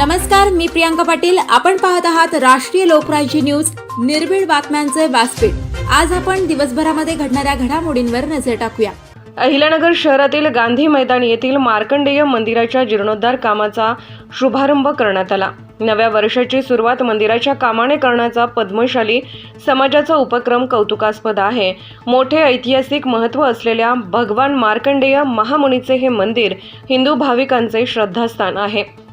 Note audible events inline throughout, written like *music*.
नमस्कार मी प्रियांका पाटील. आपण पाहत आहात राष्ट्रीय लोकराज्य न्यूज. निर्भीड बातम्यांचे व्यासपीठ. आज आपण दिवसभरामध्ये घडणाऱ्या घडामोडींवर नजर टाकूया. अहिल्यानगर शहरातील गांधी मैदान येथील मार्कंडेय मंदिराच्या जीर्णोद्धार कामाचा शुभारंभ करण्यात आला. नव्या वर्षाची सुरुवात मंदिराच्या कामाने करण्याचा पद्मशाली समाजाचा उपक्रम कौतुकास्पद आहे. मोठे ऐतिहासिक महत्त्व असलेल्या भगवान मार्कंडेय महामुनीचे हे मंदिर हिंदू भाविकांचे श्रद्धास्थान आहे.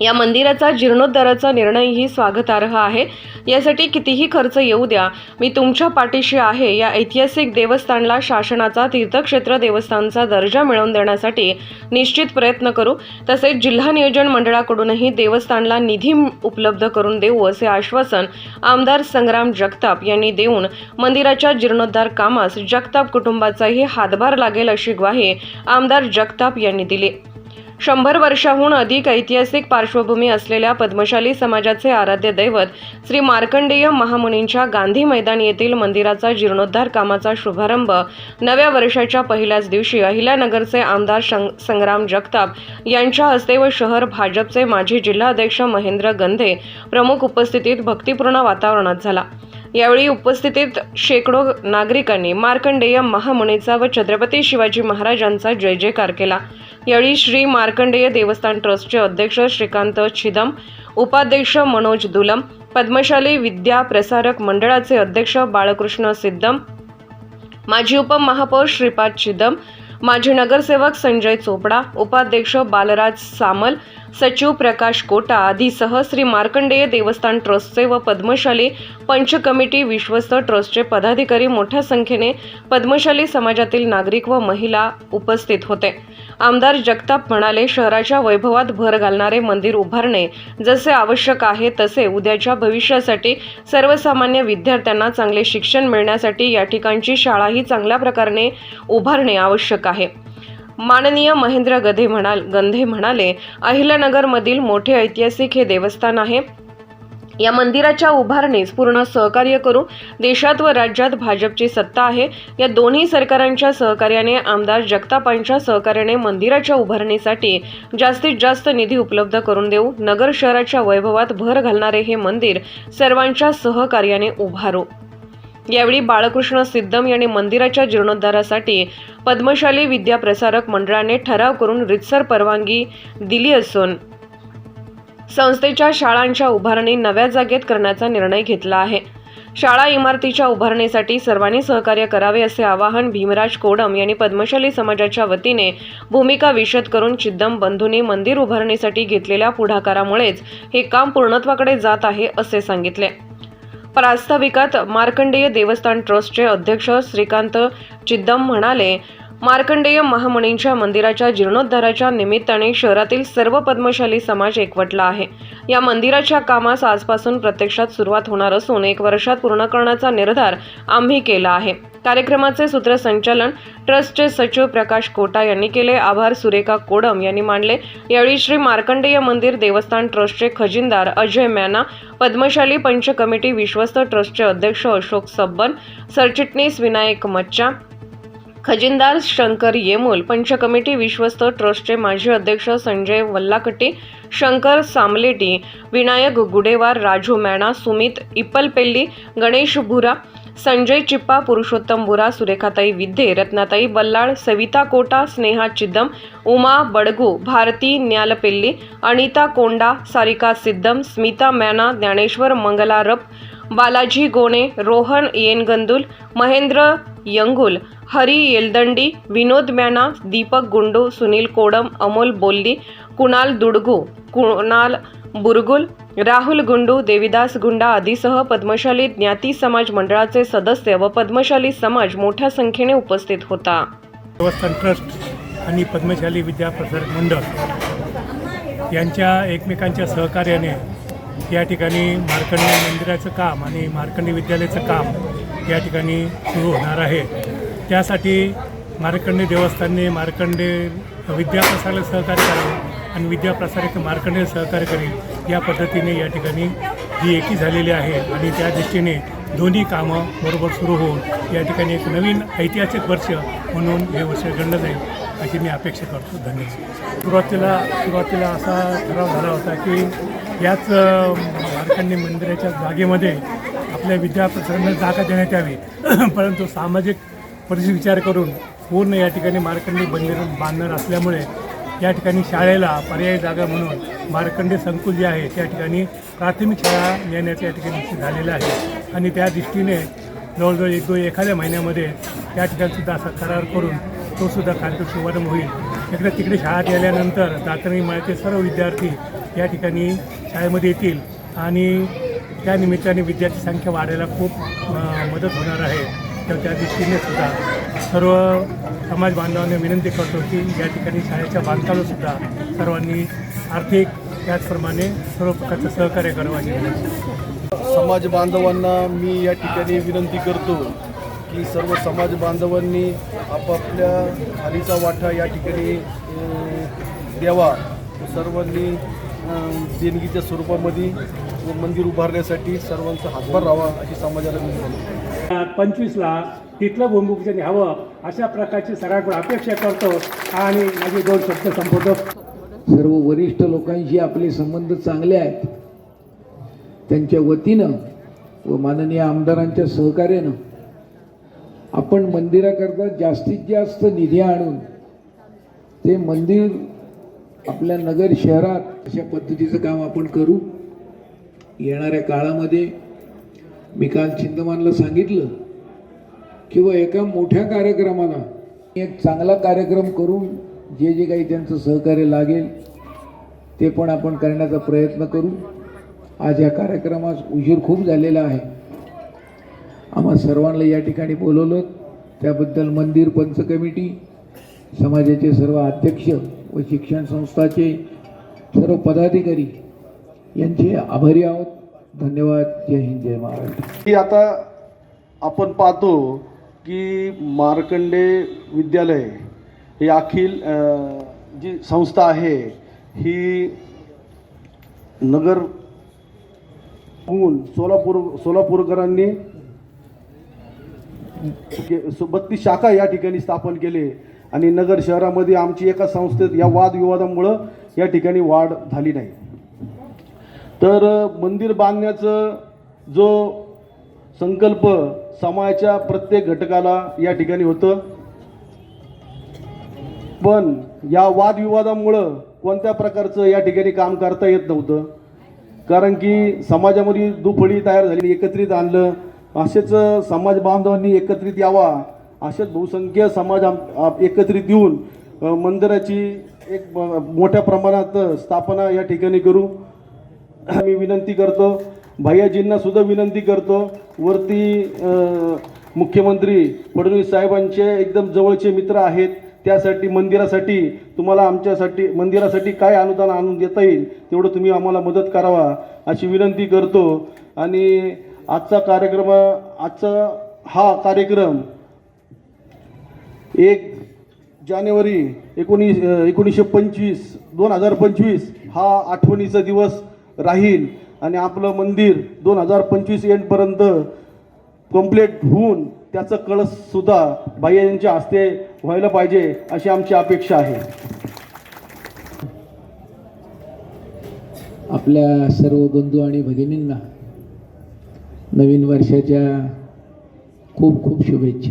या मंदिराचा जीर्णोद्धाराचा निर्णयही स्वागतार्ह आहे. यासाठी कितीही खर्च येऊ द्या. मी तुमच्या पाठीशी आहे. या ऐतिहासिक देवस्थानला शासनाचा तीर्थक्षेत्र देवस्थानचा दर्जा मिळवून देण्यासाठी निश्चित प्रयत्न करू. तसेच जिल्हा नियोजन मंडळाकडूनही देवस्थानला निधी उपलब्ध करून देऊ असे आश्वासन आमदार संग्राम जगताप यांनी देऊन मंदिराच्या जीर्णोद्धार कामास जगताप कुटुंबाचाही हातभार लागेल अशी ग्वाही आमदार जगताप यांनी दिली. शंभर वर्षाहून अधिक ऐतिहासिक पार्श्वभूमी असलेल्या पद्मशाली समाजाचे आराध्य दैवत श्री मार्कंडेय महामुनींच्या गांधी मैदान येथील मंदिराचा जीर्णोद्धार कामाचा शुभारंभ नव्या वर्षाच्या पहिल्याच दिवशी अहिल्यानगरचे आमदार शं- संग्राम जगताप यांच्या हस्ते व शहर भाजपचे माजी जिल्हाध्यक्ष महेंद्र गंधे प्रमुख उपस्थितीत भक्तिपूर्ण वातावरणात झाला. यावेळी उपस्थितीत शेकडो नागरिकांनी मार्कंडेय महामुनीचा व छत्रपती शिवाजी महाराजांचा जय जयकार केला. यावेळी श्री मार्कंडेय देवस्थान ट्रस्टचे अध्यक्ष श्रीकांत छिदम उपाध्यक्ष मनोज दुलम पद्मशाली विद्या प्रसारक मंडळाचे अध्यक्ष बाळकृष्ण सिद्धम माजी उपमहापौर श्रीपाद छिदम माजी नगरसेवक संजय चोपडा उपाध्यक्ष बालराज सामल सचिव प्रकाश कोटा आदीसह श्री मार्कंडेय देवस्थान ट्रस्टचे व पद्मशाली पंच कमिटी विश्वस्त ट्रस्टचे पदाधिकारी मोठ्या संख्येने पद्मशाली समाजातील नागरिक व महिला उपस्थित होते. आमदार जगताप म्हणाले शहराच्या वैभवात भर घालणारे मंदिर उभारणे जसे आवश्यक आहे तसे उद्याच्या भविष्यासाठी सर्वसामान्य विद्यार्थ्यांना चांगले शिक्षण मिळण्यासाठी या ठिकाणची शाळाही चांगल्या प्रकारे उभारणे आवश्यक आहे. माननीय महेंद्र गधे म्हणाल गंधे म्हणाले अहिल्यानगरमधील मोठे ऐतिहासिक हे देवस्थान आहे. या मंदिराच्या उभारणीस पूर्ण सहकार्य करू देशात व राज्यात भाजपची सत्ता आहे. या दोन्ही सरकारांच्या सहकार्याने आमदार जगतापांच्या सहकार्याने मंदिराच्या उभारणीसाठी जास्तीत जास्त निधी उपलब्ध करून देऊ. नगर शहराच्या वैभवात भर घालणारे हे मंदिर सर्वांच्या सहकार्याने उभारू. यावेळी बाळकृष्ण सिद्धम यांनी मंदिराच्या जीर्णोद्धारासाठी पद्मशाली विद्याप्रसारक मंडळाने ठराव करून रितसर परवानगी दिली असून संस्थेच्या शाळांच्या उभारणी नव्या जागेत करण्याचा निर्णय घेतला आहे. शाळा इमारतीच्या उभारणीसाठी सर्वांनी सहकार्य करावे असे आवाहन भीमराज कोडम यांनी पद्मशाली समाजाच्या वतीने भूमिका विशद करून चिद्दम बंधूंनी मंदिर उभारणीसाठी घेतलेल्या पुढाकारामुळेच हे काम पूर्णत्वाकडे जात आहे असे सांगितले. प्रास्ताविकात मार्कंडेय देवस्थान ट्रस्टचे अध्यक्ष श्रीकांत चिद्दम म्हणाले मार्कंडेय महामुनींच्या मंदिराच्या जीर्णोद्धाराच्या निमित्ताने शहरातील सर्व पद्मशाली समाज एकवटला आहे. या मंदिराच्या कामास आजपासून प्रत्यक्षात सुरुवात होणार असून एक वर्षात पूर्ण करण्याचा निर्धार आम्ही केला आहे. कार्यक्रमाचे सूत्रसंचालन ट्रस्टचे सचिव प्रकाश कोटा यांनी केले. आभार सुरेखा कोडम यांनी मानले यावेळी श्री मार्कंडेय मंदिर देवस्थान ट्रस्टचे खजिनदार अजय मॅना पद्मशाली पंच कमिटी विश्वस्त ट्रस्टचे अध्यक्ष अशोक सब्बन सरचिटणीस विनायक मच्चा खजिनदार शंकर येमूल पंच कमिटी विश्वस्त ट्रस्टचे माजी अध्यक्ष संजय वल्लाकटी शंकर सामलेटी विनायक गुडेवार राजू मॅणा सुमित इप्पलपेल्ली गणेश भुरा संजय चिप्पा पुरुषोत्तम बुरा सुरेखाताई विद्ये रत्नाताई बल्लाळ सविता कोटा स्नेहा चिद्दम उमा बडगू भारती न्यालपेल्ली अनिता कोंडा सारिका सिद्धम स्मिता मॅना ज्ञानेश्वर मंगला रप बालाजी गोणे रोहन येनगंदुल महेंद्र यंगुल हरी येलदंडी विनोद मॅना दीपक गुंडू सुनील कोडम अमोल बोल्ली कुणाल दुडगू कुणाल बुरगुल राहुल गुंडू देविदास गुंडा आदीसह पद्मशाली ज्ञाती समाज मंडळाचे सदस्य व पद्मशाली समाज मोठ्या संख्येने उपस्थित होता. देवस्थान ट्रस्ट आणि पद्मशाली विद्या प्रसारक मंडळ यांच्या एकमेकांच्या सहकार्याने या ठिकाणी मार्कंडी मंदिराचं काम आणि मार्कंडी विद्यालयाचं काम या ठिकाणी सुरू होणार आहे. त्यासाठी मार्कंडे देवस्थानने मार्कंडे विद्याप्रसाराला सहकार्य करावे आणि विद्याप्रसारक मार्कंडे सहकार्य करेल या पद्धतीने या ठिकाणी ही एकी झालेली आहे आणि त्या दृष्टीने दोन्ही कामं बरोबर सुरू होऊन या ठिकाणी एक नवीन ऐतिहासिक वर्ष म्हणून हे वर्ष गणलं जाईल अशी मी अपेक्षा करतो. धन्यवाद. सुरुवातीला सुरुवातीला असा ठराव झाला होता की याच अ, मार्कंडी मंदिराच्या जागेमध्ये आपल्या विद्याप्रसारांना जागा देण्यात यावी. *clears throat* परंतु सामाजिक परिस्थिती विचार करून पूर्ण या ठिकाणी मार्कंडी बंदिर बांधणार असल्यामुळे या ठिकाणी शाळेला पर्यायी जागा म्हणून मार्कंडे संकुल जे आहे त्या ठिकाणी प्राथमिक शाळा नेण्याचं या ठिकाणी निश्चित झालेलं आहे. आणि त्या दृष्टीने जवळजवळ एक दोन एखाद्या महिन्यामध्ये त्या ठिकाणीसुद्धा असा करार करून तोसुद्धा कार्यक्रम शुभारंभ होईल. इकडे तिकडे शाळा गेल्यानंतर दातरणी माळ्याचे सर्व विद्यार्थी या ठिकाणी शाळेमध्ये येतील आणि त्या निमित्ताने विद्यार्थी संख्या वाढायला खूप मदत होणार आहे. तर त्या दृष्टीने सुद्धा सर्व समाज बांधवांना विनंती करतो की या ठिकाणी शाळेच्या बांधकामाला सुद्धा सर्वांनी आर्थिक त्याचप्रमाणे सर्व प्रकारचं सहकार्य करावं समाज बांधवांना मी या ठिकाणी विनंती करतो की सर्व समाज बांधवांनी आपापल्या खालीचा वाटा या ठिकाणी द्यावा. सर्वांनी देणगीच्या स्वरूपामध्ये व मंदिर उभारण्यासाठी सर्वांचा हातभार राहावा अशी समाजाला विनंती आहे. पंचवीसला तिथलं भूमिपूजन हवं अशा प्रकारची सगळ्यांकडून अपेक्षा करतो आणि माझे दोन शब्द संपवतो. सर्व वरिष्ठ लोकांशी आपले संबंध चांगले आहेत. त्यांच्या वतीनं व माननीय आमदारांच्या सहकार्यानं आपण मंदिराकरता जास्तीत जास्त निधी आणून ते मंदिर आपल्या नगर शहरात अशा पद्धतीचं काम आपण करू. येणाऱ्या काळामध्ये मी काल चिंतमानला सांगितलं किंवा एका मोठ्या कार्यक्रमाला एक चांगला कार्यक्रम करून जे जे काही त्यांचं सहकार्य लागेल ते पण आपण करण्याचा प्रयत्न करू. आज या कार्यक्रमास उशीर खूप झालेला आहे. आम्हा सर्वांना या ठिकाणी बोलवलं. त्याबद्दल मंदिर पंच कमिटी समाजाचे सर्व अध्यक्ष व शिक्षण संस्थाचे सर्व पदाधिकारी यांचे आभारी आहोत. धन्यवाद. जय हिंद जय महाराष्ट्र. की आता आपण पाहतो की मार्कंडे विद्यालय हे अखिल जी संस्था आहे ही नगर सोलापूर सोलापूरकरांनी बत्तीस शाखा या ठिकाणी स्थापन केले आणि नगर शहरामध्ये आमची एका संस्थेत या वादविवादामुळं या ठिकाणी वाढ झाली नाही. तर मंदिर बांधण्याचं जो संकल्प समाजाच्या प्रत्येक घटकाला या ठिकाणी होतं. पण या वादविवादामुळं कोणत्या प्रकारचं या ठिकाणी काम करता येत नव्हतं. कारण की समाजामध्ये दुफळी तयार झाली एकत्रित आणलं. असेच समाज बांधवांनी एकत्रित यावा असेच बहुसंख्य समाज आम- एकत्रित येऊन मंदिराची एक मोठ्या प्रमाणात स्थापना या ठिकाणी करू. *coughs* मी विनंती करतो भैयाजींना सुद्धा विनंती करतो. वरती मुख्यमंत्री फडणवीस साहेबांचे एकदम जवळचे मित्र आहेत. त्यासाठी मंदिरासाठी तुम्हाला आमच्यासाठी मंदिरासाठी काय अनुदान आणून देता येईल तेवढं तुम्ही आम्हाला मदत करावा अशी विनंती करतो. आणि आजचा कार्यक्रम आजचा हा कार्यक्रम एक जानेवारी एकोणीस एकोणीसशे पंचवीस दोन हजार पंचवीस हा आठवणीचा दिवस राहील आणि आपलं मंदिर दोन हजार पंचवीस एंडपर्यंत कंप्लीट होऊन त्याचं कळससुद्धा बाह्य यांच्या हस्ते व्हायला पाहिजे अशी आमची अपेक्षा आहे. आपल्या सर्व बंधू आणि भगिनींना नवीन वर्षाच्या खूप खूप शुभेच्छा.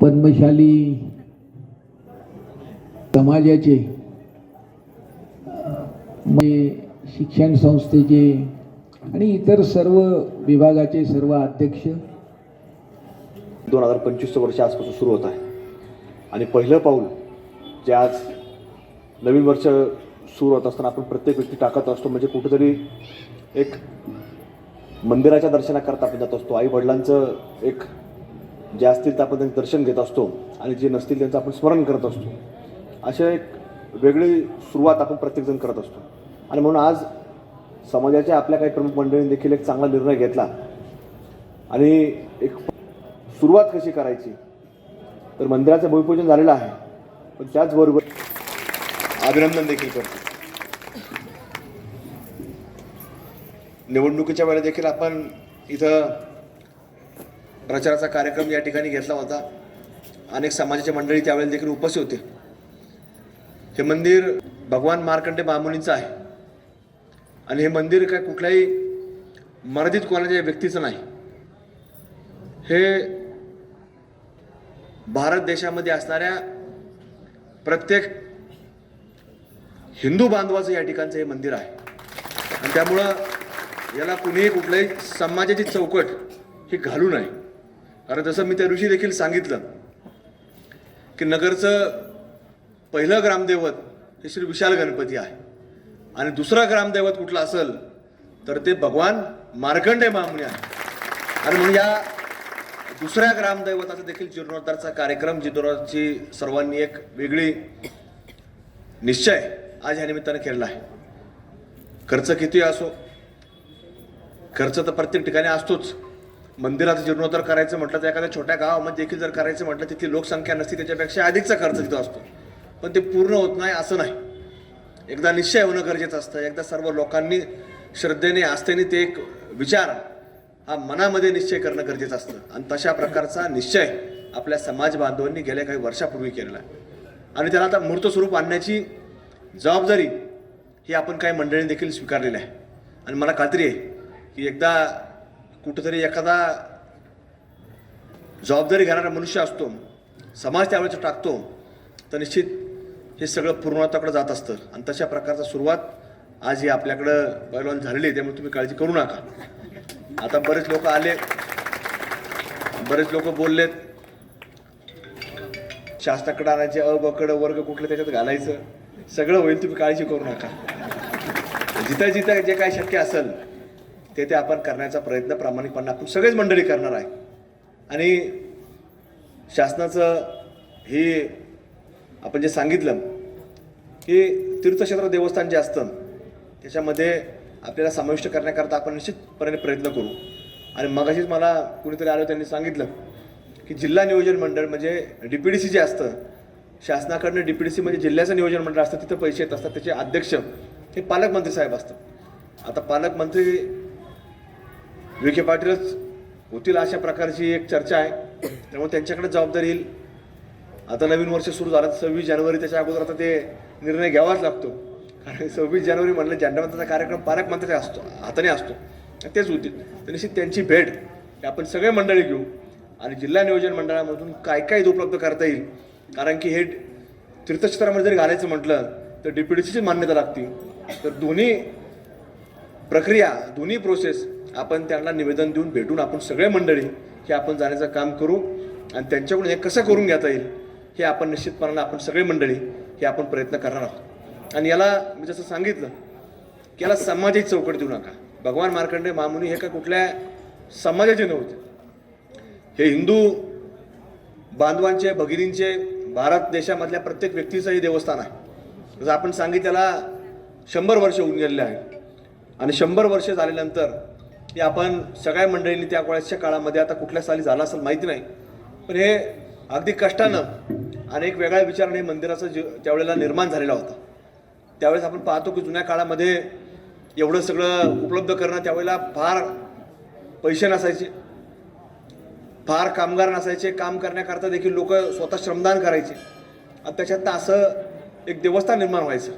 पद्मशाली समाजाचे शिक्षण संस्थेचे आणि इतर सर्व विभागाचे सर्व अध्यक्ष. दोन हजार पंचवीसचं वर्ष आजपासून सुरू होत आहे. आणि पहिलं पाऊल जे आज नवीन वर्ष सुरू होत असताना आपण प्रत्येक व्यक्ती टाकत असतो म्हणजे कुठेतरी एक मंदिराच्या दर्शनाकरता आपण जात असतो. आई वडिलांचं एक जे असतील तर आपण त्यांचं दर्शन घेत असतो आणि जे नसतील त्यांचं आपण स्मरण करत असतो. अशा एक वेगळी सुरुवात आपण प्रत्येकजण करत असतो. आणि म्हणून आज समाजाच्या आपल्या काही प्रमुख मंडळींनी देखील एक चांगला निर्णय घेतला. आणि एक सुरुवात कशी करायची? तर मंदिराचं भूमिपूजन झालेलं आहे. पण त्याचबरोबर अभिनंदन देखील करतो. निवडणुकीच्या वेळेला देखील आपण इथं प्रचाराचा कार्यक्रम या ठिकाणी घेतला होता. अनेक समाजाचे मंडळी त्यावेळेला देखील उपस्थित होते. हे मंदिर भगवान मार्कंडे मामुनीचं आहे. आणि हे मंदिर काय कुठल्याही मर्यादित कोणाच्या व्यक्तीचं नाही. हे भारत देशामध्ये असणाऱ्या प्रत्येक हिंदू बांधवाचं या ठिकाणचं हे मंदिर आहे. आणि त्यामुळं याला कुणीही कुठल्याही समाजाची चौकट ही घालू नये. कारण जसं मी त्या दिवशी देखील सांगितलं की नगरचं पहिलं ग्रामदैवत हे श्री विशाल गणपती आहे. आणि दुसरा ग्रामदैवत कुठला असेल तर ते भगवान मार्कंडे महामुनी आहे. आणि म्हणून या दुसऱ्या ग्रामदैवताचा देखील जीर्णोद्धारचा कार्यक्रम जीर्णोद्धारची सर्वांनी एक वेगळी निश्चय आज या निमित्तानं केलेला आहे. खर्च किती असो खर्च तर प्रत्येक ठिकाणी असतोच. मंदिराचं जीर्णोद्धार करायचं म्हटलं तर एखाद्या छोट्या गावामध्ये देखील जर करायचं म्हटलं तिथली लोकसंख्या नसती त्याच्यापेक्षा अधिकचा खर्च तिथं असतो. पण ते पूर्ण होत नाही असं नाही. एकदा निश्चय होणं गरजेचं असतं. एकदा सर्व लोकांनी श्रद्धेने आस्थेने ते एक विचार हा मनामध्ये निश्चय करणं गरजेचं असतं. आणि तशा प्रकारचा निश्चय आपल्या समाज बांधवांनी गेल्या काही वर्षापूर्वी केलेला आहे. आणि त्याला आता मूर्त स्वरूप आणण्याची जबाबदारी ही आपण काही मंडळींनी देखील स्वीकारलेली आहे. आणि मला खात्री आहे की एकदा कुठंतरी एखादा जबाबदारी घेणारा मनुष्य असतो समाज त्यावेळेस टाकतो तर निश्चित हे सगळं पूर्णत्वाकडे जात असतं. आणि तशा प्रकारचा सुरुवात आज ही आपल्याकडं पैलवान झालेली आहे त्यामुळे तुम्ही काळजी करू नका. आता बरेच लोक आले. बरेच लोक बोललेत. शासनाकडे आणायचे अ बकड वर्ग कुठलं त्याच्यात घालायचं. सगळं होईल तुम्ही काळजी करू नका. जिथं जिथं जे काही शक्य असेल ते ते आपण करण्याचा प्रयत्न प्रामाणिकपणे आपण सगळेच मंडळी करणार आहे. आणि शासनाचं ही आपण जे सांगितलं की तीर्थक्षेत्र देवस्थान जे असतं त्याच्यामध्ये आपल्याला समाविष्ट करण्याकरता आपण निश्चितपणे प्रयत्न करू. आणि मगाशीच मला कुणीतरी आलं त्यांनी सांगितलं की जिल्हा नियोजन मंडळ म्हणजे डी पी डी सी जे असतं शासनाकडनं डी पी डी सी म्हणजे जिल्ह्याचं नियोजन मंडळ असतं तिथं पैसे येत असतात त्याचे अध्यक्ष हे पालकमंत्री साहेब असतात. आता पालकमंत्री विखे पाटीलच होतील अशा प्रकारची एक चर्चा आहे. त्यामुळे त्यांच्याकडे जबाबदारी येईल. आता नवीन वर्ष सुरू झालं सव्वीस जानेवारी त्याच्या अगोदर आता ते निर्णय घ्यावाच लागतो. कारण सव्वीस जानेवारी म्हणलं झेंडावंताचा कार्यक्रम पालकमंत्र्याचा असतो हाताने असतो. तेच होतील तर निश्चित त्यांची भेट आपण सगळे मंडळी घेऊ आणि जिल्हा नियोजन मंडळामधून काय काय उपलब्ध करता येईल. कारण की हे तीर्थक्षेत्रामध्ये जरी घालायचं म्हटलं तर डी पी मान्यता लागते. तर दोन्ही प्रक्रिया दोन्ही प्रोसेस आपण त्यांना निवेदन देऊन भेटून आपण सगळे मंडळी हे आपण जाण्याचं काम करू आणि त्यांच्याकडून हे कसं करून घेता येईल हे आपण निश्चितपणानं आपण सगळे मंडळी हे आपण प्रयत्न करणार आहोत. आणि याला मी जसं सांगितलं की याला समाजाची चौकट देऊ नका. भगवान मार्कंडे मामुनी हे का कुठल्या समाजाचे नव्हते. हे हिंदू बांधवांचे भगिनींचे भारत देशामधल्या प्रत्येक व्यक्तीचं हे देवस्थान आहे. जसं आपण सांगितल्याला शंभर वर्ष होऊन गेलेले आहे आणि शंभर वर्ष झाल्यानंतर हे आपण सगळ्या मंडळींनी त्या वेळेसच्या काळामध्ये आता कुठल्या साली झालं असेल माहिती नाही. पण हे अगदी कष्टानं आणि एक वेगळ्या विचाराने आणि मंदिराचं जे त्यावेळेला निर्माण झालेला होता. त्यावेळेस आपण पाहतो की जुन्या काळामध्ये एवढं सगळं उपलब्ध करणं त्यावेळेला फार पैसे नसायचे. फार कामगार नसायचे. काम करण्याकरता देखील लोक स्वतः श्रमदान करायचे. आणि त्याच्यातनं असं एक देवस्थान निर्माण व्हायचं.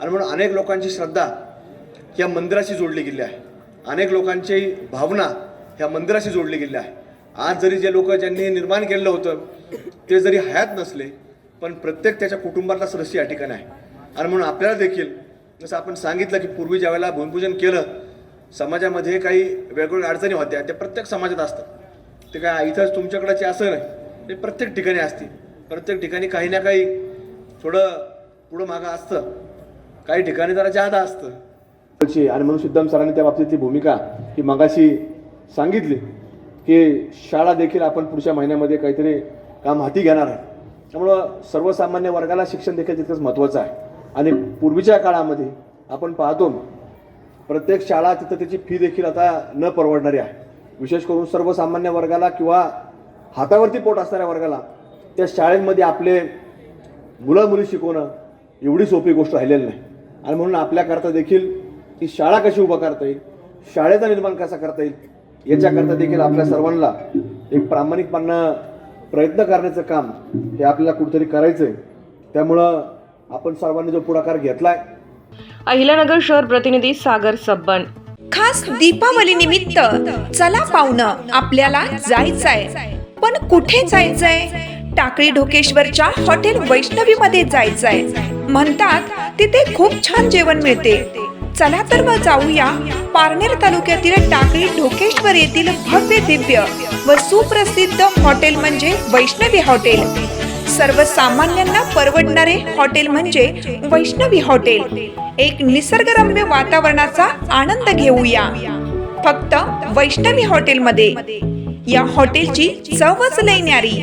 आणि म्हणून अनेक लोकांची श्रद्धा या मंदिराशी जोडली गेली आहे. अनेक लोकांची भावना ह्या मंदिराशी जोडली गेली आहे. आज जरी जे लोक ज्यांनी निर्माण केलेलं होतं ते जरी हयात नसले पण प्रत्येक त्याच्या कुटुंबातला सदस्य या ठिकाणी आहे. आणि म्हणून आपल्याला देखील जसं आपण सांगितलं की पूर्वी ज्या वेळेला भूमिपूजन केलं समाजामध्ये काही वेगवेगळ्या अडचणी होत्या त्या प्रत्येक समाजात असतात. ते काय इथंच तुमच्याकडचे असं नाही ते प्रत्येक ठिकाणी असते प्रत्येक ठिकाणी काही ना काही थोडं पुढं मागं असतं. काही ठिकाणी जरा जादा असतं. आणि म्हणून सिद्धम सरांनी त्या बाबतीतली भूमिका ही मागाशी सांगितली की शाळा देखील आपण पुढच्या महिन्यामध्ये काहीतरी काम हाती घेणार आहे? त्यामुळं सर्वसामान्य वर्गाला शिक्षण देखील तितकंच महत्त्वाचं आहे. आणि पूर्वीच्या काळामध्ये आपण पाहतो प्रत्येक शाळा तिथं त्याची फी देखील आता न परवडणारी आहे. विशेष करून सर्वसामान्य वर्गाला किंवा हातावरती पोट असणाऱ्या वर्गाला त्या शाळेमध्ये आपले मुलं मुली शिकवणं एवढी सोपी गोष्ट राहिलेली नाही. आणि म्हणून आपल्याकरता देखील ती शाळा कशी उभा करता येईल शाळेचा निर्माण कसा करता येईल याच्याकरता देखील आपल्या सर्वांना एक प्रामाणिकपणा प्रयत्न करण्याचं काम हे आपल्याला कुठेतरी करायचं आहे त्यामुळं आपण सर्वांनी जो पुढाकार घेतला आहे अहिल्यानगर शहर प्रतिनिधी सागर सब्बन. खास दीपावली निमित्त चला पाहुणं आपल्याला जायचंय. पण कुठे जायचंय? टाकळी ढोकेश्वरच्या हॉटेल वैष्णवी मध्ये जायचंय. म्हणतात तिथे खूप छान जेवण मिळते. चला तर मग जाऊया. पारनेर तालुक्यातील टाकळी ढोकेश्वर येथील भव्य दिव्य व सुप्रसिद्ध हॉटेल म्हणजे वैष्णवी हॉटेल. सर्वसामान्यांना परवडणारे हॉटेल म्हणजे वैष्णवी हॉटेल. एक निसर्गरम्य वातावरणाचा आनंद घेऊया. फक्त वैष्णवी हॉटेलमध्ये. या हॉटेलची चवच लय न्यारी.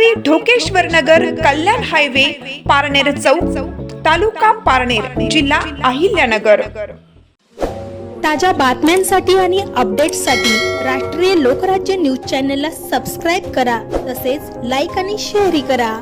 टाकळी ढोकेश्वर नगर कल्याण हायवे पारनेर चौक तालुका पारनेर जिल्हा अहिल्यानगर. ताज्या बातम्यांसाठी आणि अपडेट्ससाठी राष्ट्रीय लोकराज्य न्यूज चॅनलला सबस्क्राईब करा तसेच लाईक आणि शेअरही करा.